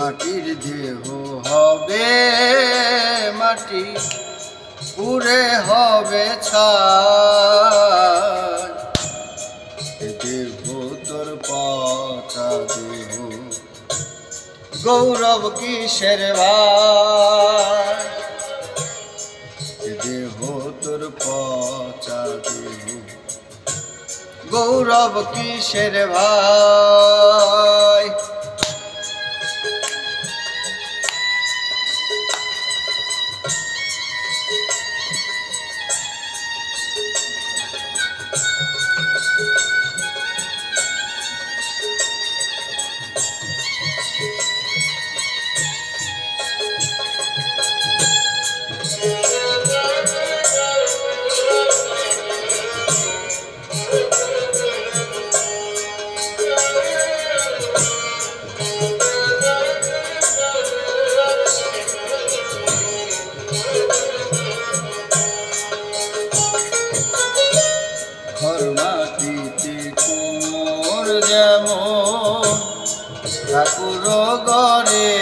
মাটির দেহ হবে, মাটি পুরে হবে ছাই। দেহ তোর পচা দেহ, গৌরব কিসের ভাই? দেহ তোর পচা দেহ, গৌরব কিসের ভাই? you যেমন ঠাকুর গড়ে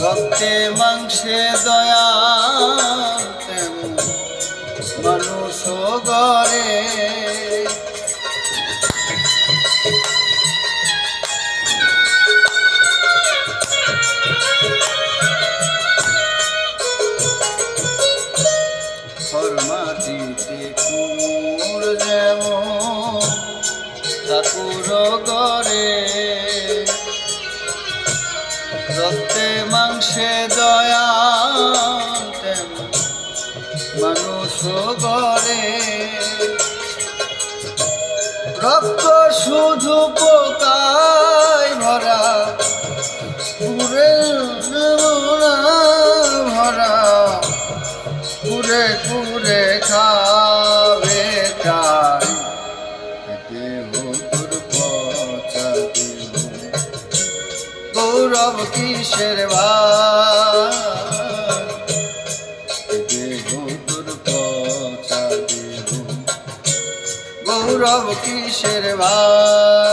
রক্তে মাংসে দয়া মানুষ গড়ে রক্তে মাংসে দয়া মানুষ গড়ে। রক্ত শুধু পোকায় ভরা পুরে ভরা কুরে কুরে খাবে কিসের দেহ তোর দেহ। গৌরব কিসের ভাই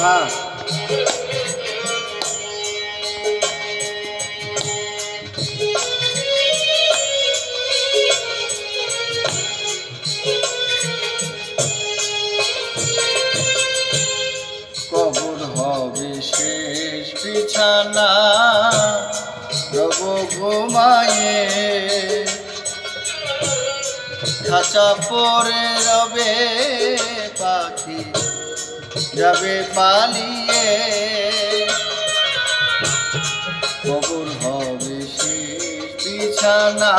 হ্যাঁ শেষ বিছানা রব ঘুমায়ে খাঁচা পরে রবে পাখি। যাবে পালিয়ে। কবর হবে শেষ বিছানা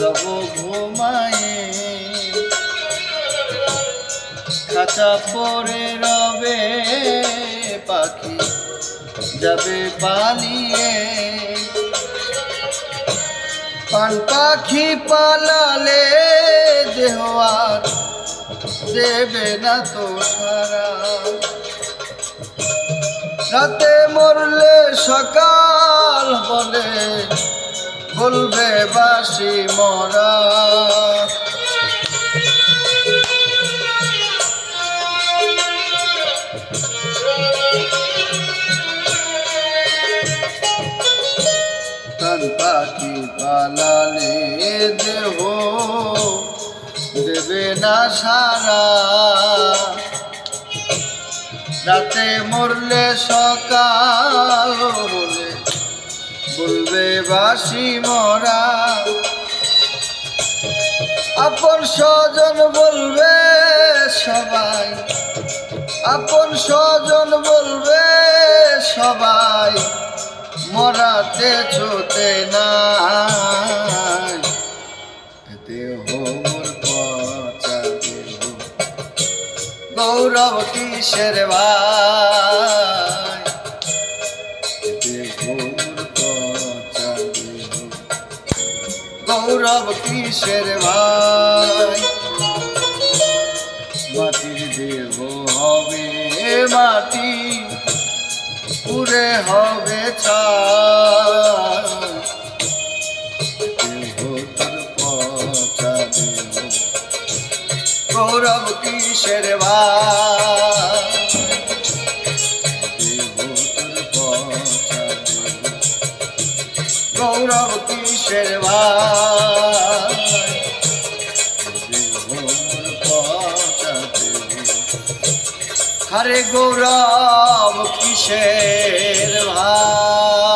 রব ঘুমায়ে খাঁচা পরে রবে পাখি, যাবে পালিয়ে। পান পাখি পালালে দেহয়ার দেবে না তো সারা। রাতে মরলে সকাল বলে, বলবে বাসি মরা। তন পাখি পালালে দেহ দেবে না সারা। রাতে মরলে সকাল বলে বলবে বাসি মরা। আপন স্বজন বলবে সবাই, আপন স্বজন বলবে সবাই, মরাতে ছোতে না দেহ গৌরব কিসের ভাই? গৌরব কিসের ভাই? মাটির দেহ হবে মাটি পুরে হবে ছাই। কিসের গৌরব কিসের হরে গৌরব কিসের ভাই